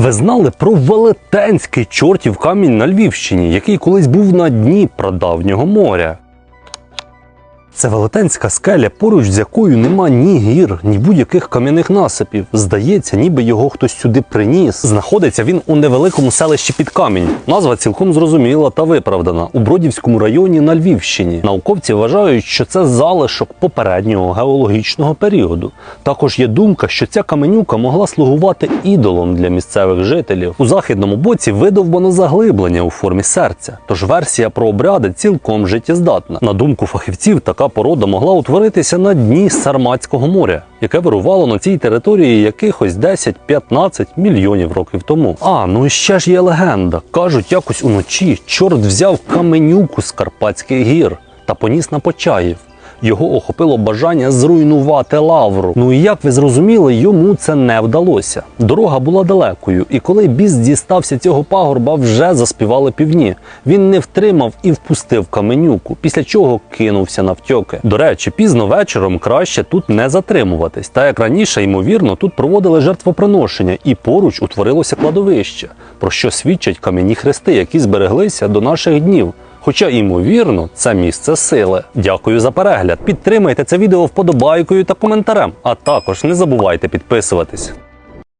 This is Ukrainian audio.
Ви знали про велетенський чортів камінь на Львівщині, який колись був на дні прадавнього моря? Це велетенська скеля, поруч з якою нема ні гір, ні будь-яких кам'яних насипів. Здається, ніби його хтось сюди приніс. Знаходиться він у невеликому селищі під камінь. Назва цілком зрозуміла та виправдана у Бродівському районі на Львівщині. Науковці вважають, що це залишок попереднього геологічного періоду. Також є думка, що ця каменюка могла слугувати ідолом для місцевих жителів. У західному боці видовбано заглиблення у формі серця. Тож версія про обряди цілком життєздатна. На думку фахівців, така порода могла утворитися на дні Сарматського моря, яке вирувало на цій території якихось 10-15 мільйонів років тому. А ну і ще ж є легенда. кажуть, якось уночі чорт взяв каменюку з Карпатських гір та поніс на Почаїв. Його охопило бажання зруйнувати лавру. Ну і як ви зрозуміли, йому це не вдалося. Дорога була далекою, і коли біс дістався цього пагорба, вже заспівали півні. Він не втримав і впустив каменюку, після чого кинувся навтьоки. До речі, пізно вечором краще тут не затримуватись. Та як раніше, ймовірно, тут проводили жертвоприношення, і поруч утворилося кладовище, про що свідчать кам'яні хрести, які збереглися до наших днів. Хоча, ймовірно, це місце сили. Дякую за перегляд. Підтримайте це відео вподобайкою та коментарем, а також не забувайте підписуватись.